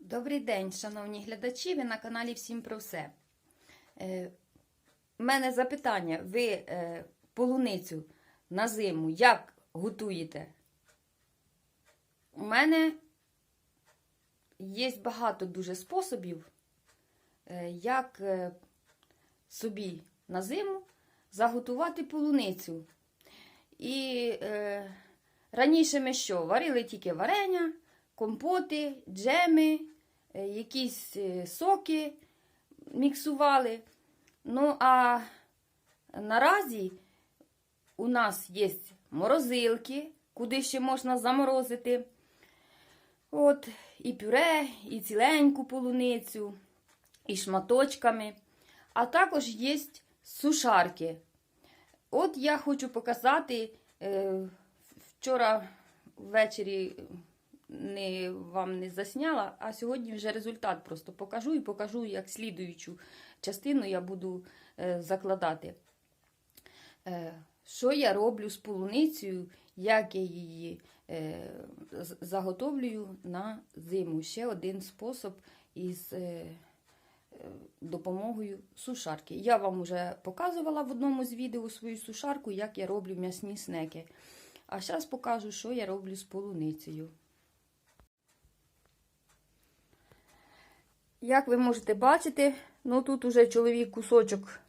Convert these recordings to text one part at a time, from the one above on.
Добрий день, шановні глядачі. Ви на каналі Всім про все. Е, У мене запитання: ви е, полуницю на зиму як готуєте? У мене є багато дуже способів, е, як е, собі на зиму заготувати полуницю. І е, раніше ми що? Варили тільки варення, компоти, джеми, е, якісь е, соки міксували. Ну, а наразі у нас є морозилки, куди ще можна заморозити. От, і пюре, і ціленьку полуницю, і шматочками. А також є сушарки. От я хочу показати, е, вчора ввечері не, вам не засняла, а сьогодні вже результат просто покажу і покажу, як слідуючу частину я буду е, закладати. Е, що я роблю з полуницею, як я її заготовлюю на зиму. Ще один спосіб із допомогою сушарки. Я вам вже показувала в одному з відео свою сушарку, як я роблю м'ясні снеки. А зараз покажу, що я роблю з полуницею. Як ви можете бачити, ну тут уже чоловік кусочок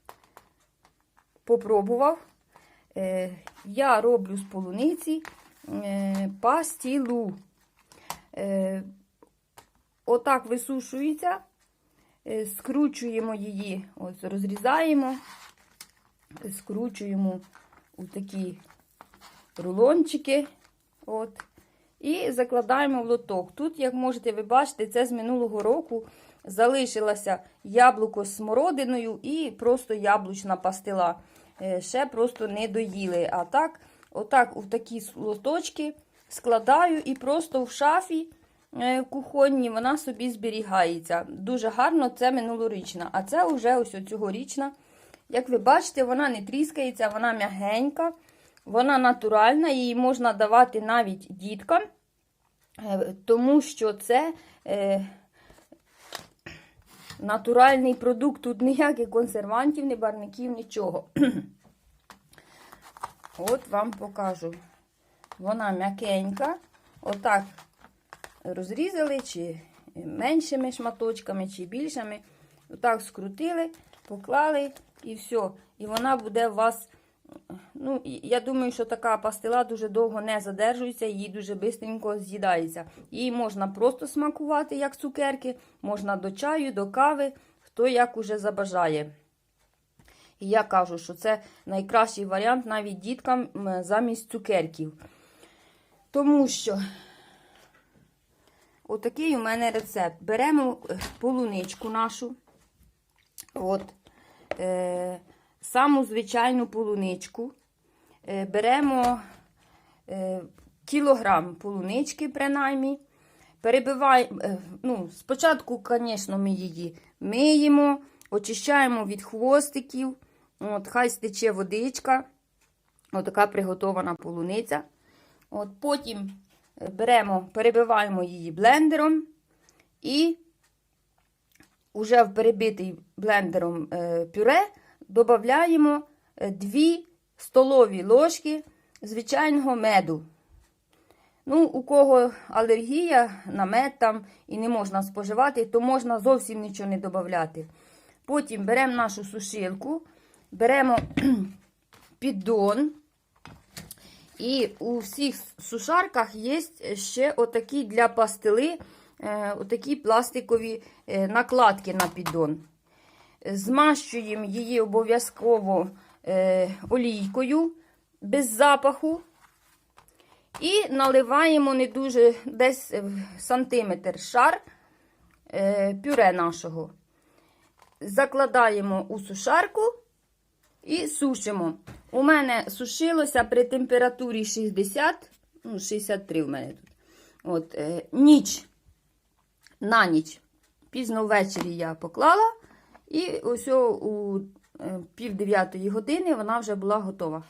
попробував. Е, я роблю з полуниці е, пастілу. Е, отак висушується, скручуємо її, ось розрізаємо, скручуємо у такі рулончики. От, і закладаємо в лоток. Тут, як можете ви бачите, це з минулого року залишилося яблуко з смородиною і просто яблучна пастила. Е, Ще просто не доїли. А так, отак, у такі лоточки складаю і просто в шафі е, кухонній вона собі зберігається. Дуже гарно, це минулорічна. А це вже ось цьогорічна. Як ви бачите, вона не тріскається, вона м'ягенька, вона натуральна, її можна давати навіть діткам, е, тому що це е, натуральний продукт, тут ніяких консервантів, ні барників, нічого. От вам покажу. Вона м'якенька. Отак розрізали, чи меншими шматочками, чи більшими. Отак скрутили, поклали і все. І вона буде у вас. Ну, я думаю, що така пастила дуже довго не задержується, її дуже швидко з'їдається. Її можна просто смакувати, як цукерки, можна до чаю, до кави, хто як уже забажає. І я кажу, що це найкращий варіант навіть діткам замість цукерків. Тому що отакий у мене рецепт. Беремо е, полуничку нашу. От, е, саму звичайну полуничку. Е, беремо е, кілограм полунички, принаймні. Перебиваємо, е, ну, спочатку, звісно, ми її миємо, очищаємо від хвостиків. От, хай стече водичка. Отака приготована полуниця. От, потім беремо, перебиваємо її блендером і уже в перебитий блендером е, пюре додаємо 2 столові ложки звичайного меду. Ну, у кого алергія на мед там і не можна споживати, то можна зовсім нічого не додати. Потім беремо нашу сушилку, беремо піддон. І у всіх сушарках є ще отакі для пастили, е, отакі пластикові е, накладки на піддон. Змащуємо її обов'язково е, олійкою без запаху. І наливаємо не дуже десь сантиметр шар пюре нашого. Закладаємо у сушарку і сушимо. У мене сушилося при температурі 60, ну, 63 в мене тут. От, е, ніч на ніч. Пізно ввечері я поклала, і ось у е, пів дев'ятої години вона вже була готова.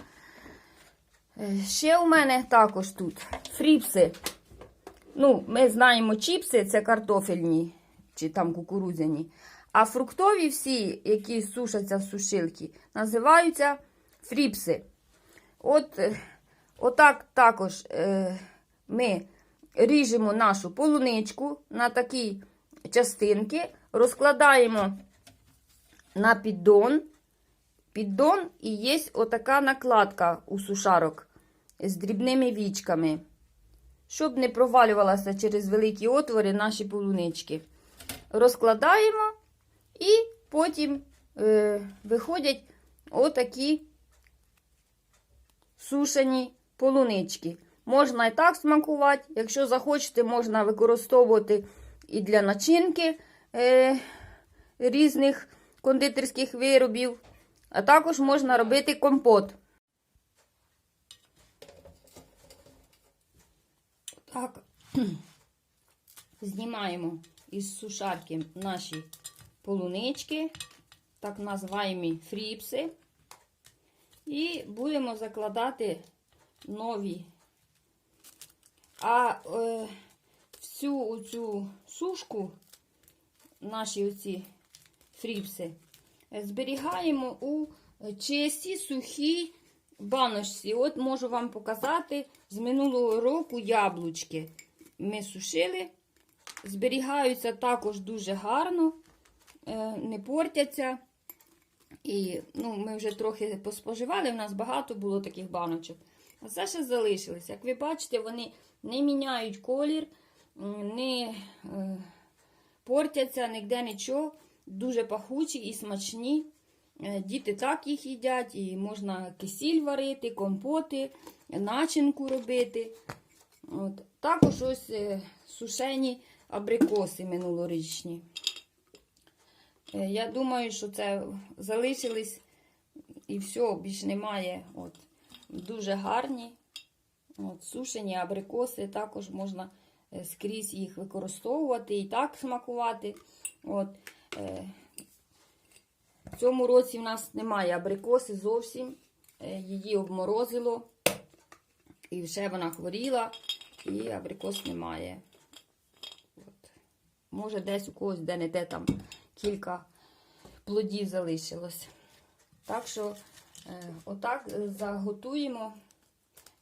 Е, Ще у мене також тут фріпси. Ну, ми знаємо чіпси, це картофельні чи там кукурудзяні. А фруктові всі, які сушаться в сушилці, називаються фріпси. От, е, отак також е, ми ріжемо нашу полуничку на такі частинки, розкладаємо на піддон. Піддон і є отака накладка у сушарок з дрібними вічками, щоб не провалювалася через великі отвори наші полунички. Розкладаємо і потім е, виходять отакі сушені полунички. Можна і так смакувати. Якщо захочете, можна використовувати і для начинки е, різних кондитерських виробів. А також можна робити компот. Так, знімаємо із сушарки наші полунички, так називаємо фріпси. І будемо закладати нові. А е, всю оцю сушку, наші оці фріпси, зберігаємо у чистій сухій баночці. От можу вам показати з минулого року яблучки. Ми сушили, зберігаються також дуже гарно, не портяться. І ну, ми вже трохи поспоживали, в нас багато було таких баночок. А це ще залишилось. Як ви бачите, вони не міняють колір, не е, портяться ніде нічого. Дуже пахучі і смачні. Е, Діти так їх їдять, і можна кисіль варити, компоти, начинку робити. От. Також ось е, сушені абрикоси минулорічні. Е, Я думаю, що це залишились і все, більше немає. От. Дуже гарні. От, сушені абрикоси, також можна е, скрізь їх використовувати і так смакувати. От. е, В цьому році в нас немає абрикоси зовсім. Її обморозило. І вже вона хворіла, і абрикос немає. От. Може, десь у когось де не де там кілька плодів залишилось. Так що, е, отак заготуємо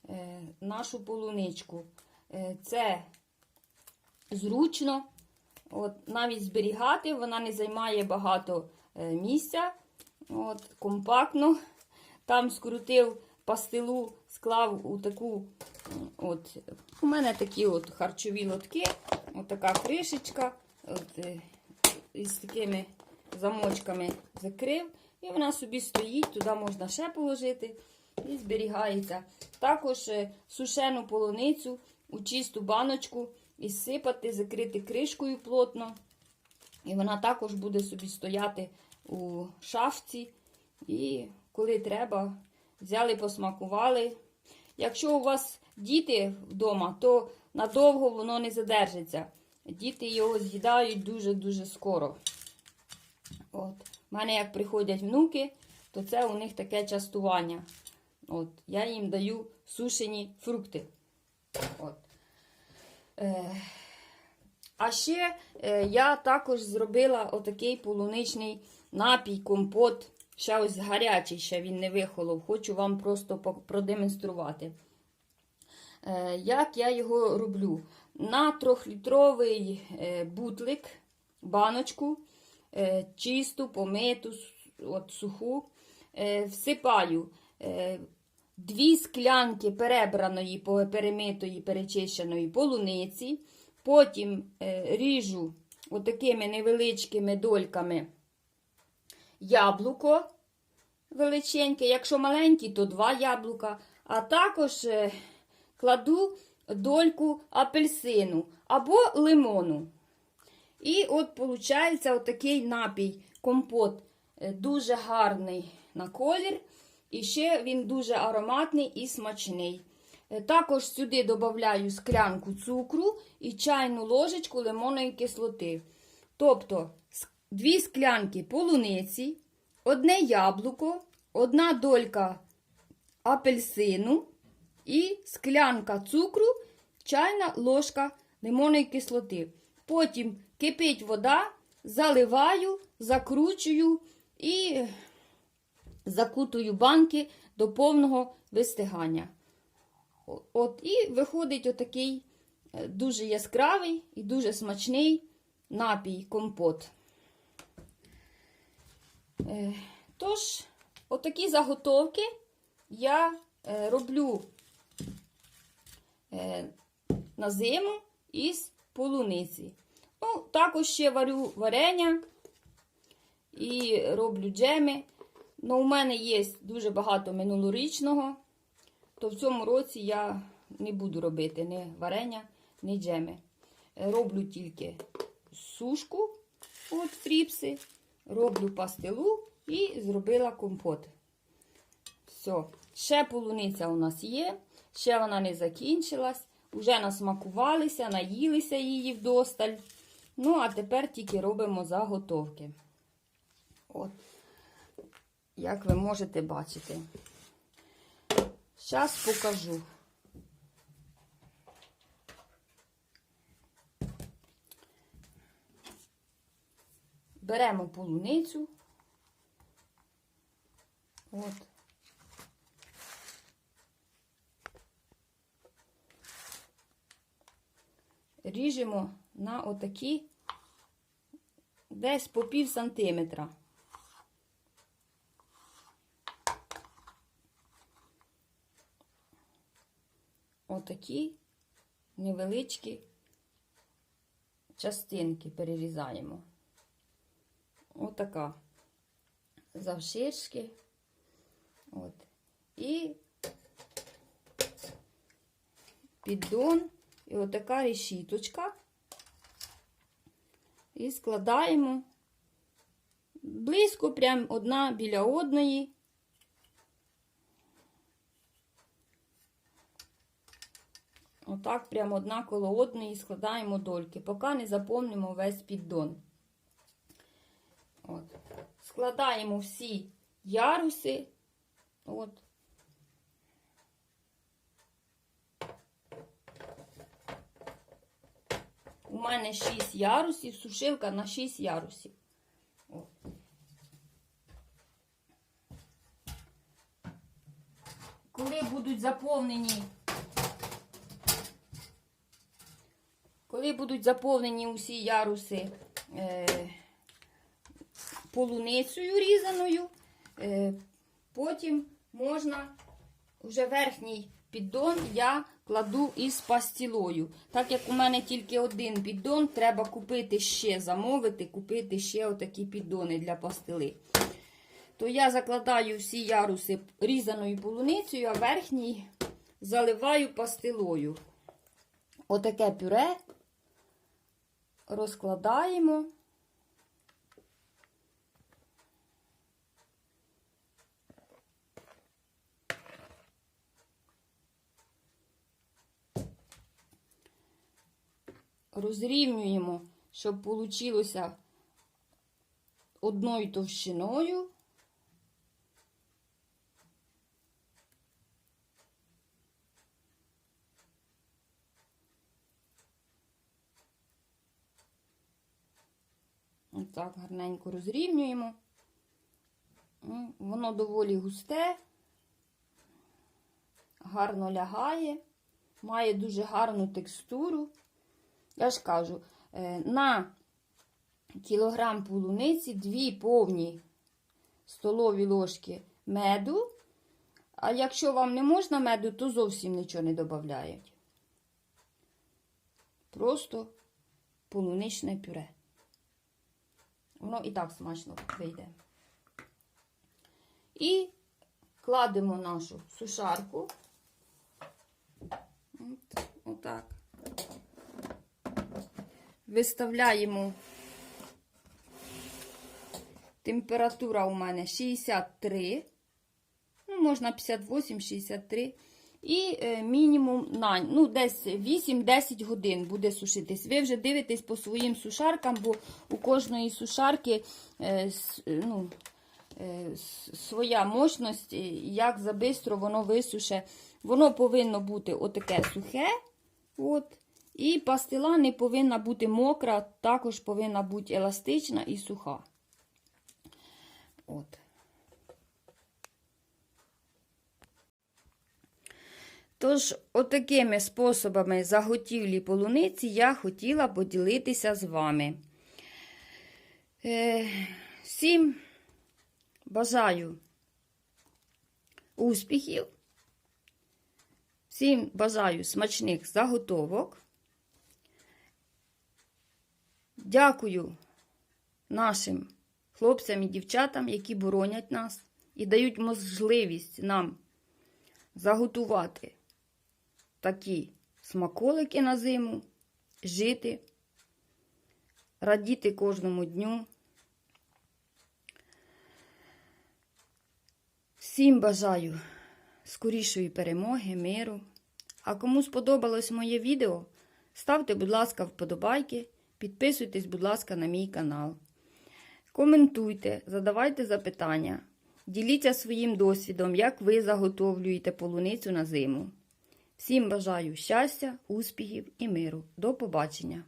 е, нашу полуничку. Е, це зручно, от, навіть зберігати, вона не займає багато місця. От, компактно. Там скрутив пастилу, склав у таку. от, У мене такі от харчові лотки, от така кришечка. От, із такими замочками закрив. І вона собі стоїть, туди можна ще положити і зберігається. Також е, сушену полуницю у чисту баночку і сипати, закрити кришкою плотно. І вона також буде собі стояти у шафці. І коли треба, взяли, посмакували. Якщо у вас діти вдома, то надовго воно не задержиться. Діти його з'їдають дуже-дуже скоро. От. У мене, як приходять внуки, то це у них таке частування. От. Я їм даю сушені фрукти. От. Е, а ще е, я також зробила отакий полуничний напій, компот. Ще ось гарячий, ще він не вихолов. Хочу вам просто продемонструвати. Е, як я його роблю? На трьохлітровий е, бутлик, баночку, е, чисту, помиту, от, суху, е, всипаю дві склянки перебраної, перемитої, перечищеної полуниці. Потім ріжу отакими невеличкими дольками яблуко величеньке. Якщо маленькі, то два яблука. А також кладу дольку апельсину або лимону. І от виходить отакий напій, компот. Е, Дуже гарний на колір. І ще він дуже ароматний і смачний. Е, Також сюди додаю склянку цукру і чайну ложечку лимонної кислоти. Тобто дві склянки полуниці, одне яблуко, одна долька апельсину і склянка цукру, чайна ложка лимонної кислоти. Потім кипить вода, заливаю, закручую і закутую банки до повного вистигання. От, і виходить отакий е, дуже яскравий і дуже смачний напій компот. Е, Тож, отакі заготовки я е, роблю на зиму із полуниці. Ну, також ще варю варення і роблю джеми. Ну, у мене є дуже багато минулорічного, то в цьому році я не буду робити ні варення, ні джеми. Е, Роблю тільки сушку, от фріпси, роблю пастилу і зробила компот. Все. Ще полуниця у нас є, ще вона не закінчилась. Уже насмакувалися, наїлися її вдосталь. Ну, а тепер тільки робимо заготовки. От, як ви можете бачити. Зараз покажу. Беремо полуницю. От. Ріжемо на отакі десь по пів сантиметра. Отакі невеличкі частинки перерізаємо. Отака завширшки. От. І піддон, і отака решіточка. І складаємо близько, прям одна біля одної. Отак, прямо одна коло одної складаємо дольки, поки не заповнимо весь піддон. От. Складаємо всі яруси. От. У мене 6 ярусів, сушилка на 6 ярусів. Коли будуть заповнені, коли будуть заповнені усі яруси е, полуницею різаною, е, потім можна вже верхній піддон я кладу із пастілою. Так як у мене тільки один піддон, треба купити ще, замовити, купити ще отакі піддони для пастили. То я закладаю всі яруси різаною полуницею, а верхній заливаю пастилою. Отаке пюре розкладаємо. Розрівнюємо, щоб вийшло одною товщиною. Отак гарненько розрівнюємо. Воно доволі густе, гарно лягає, має дуже гарну текстуру. Я ж кажу, е, на кілограм полуниці дві повні столові ложки меду. А якщо вам не можна меду, то зовсім нічого не додають. Просто полуничне пюре. Воно і так смачно вийде. І кладемо нашу сушарку. От, отак. Виставляємо. Температура у мене 63. Ну, можна 58, 63. І е, мінімум на ну, десь 8-10 годин буде сушитись. Ви вже дивитесь по своїм сушаркам, бо у кожної сушарки е, ну, е, своя мощність, як забистро воно висуше Воно повинно бути отаке сухе. От. І пастила не повинна бути мокра, також повинна бути еластична і суха. От. Тож, отакими способами заготівлі полуниці я хотіла поділитися з вами. Е, всім бажаю успіхів. Всім бажаю смачних заготовок. Дякую нашим хлопцям і дівчатам, які боронять нас і дають можливість нам заготувати такі смаколики на зиму, жити, радіти кожному дню. Всім бажаю скорішої перемоги, миру. А кому сподобалось моє відео, ставте, будь ласка, вподобайки, підписуйтесь, будь ласка, на мій канал. Коментуйте, задавайте запитання, діліться своїм досвідом, як ви заготовлюєте полуницю на зиму. Всім бажаю щастя, успіхів і миру. До побачення!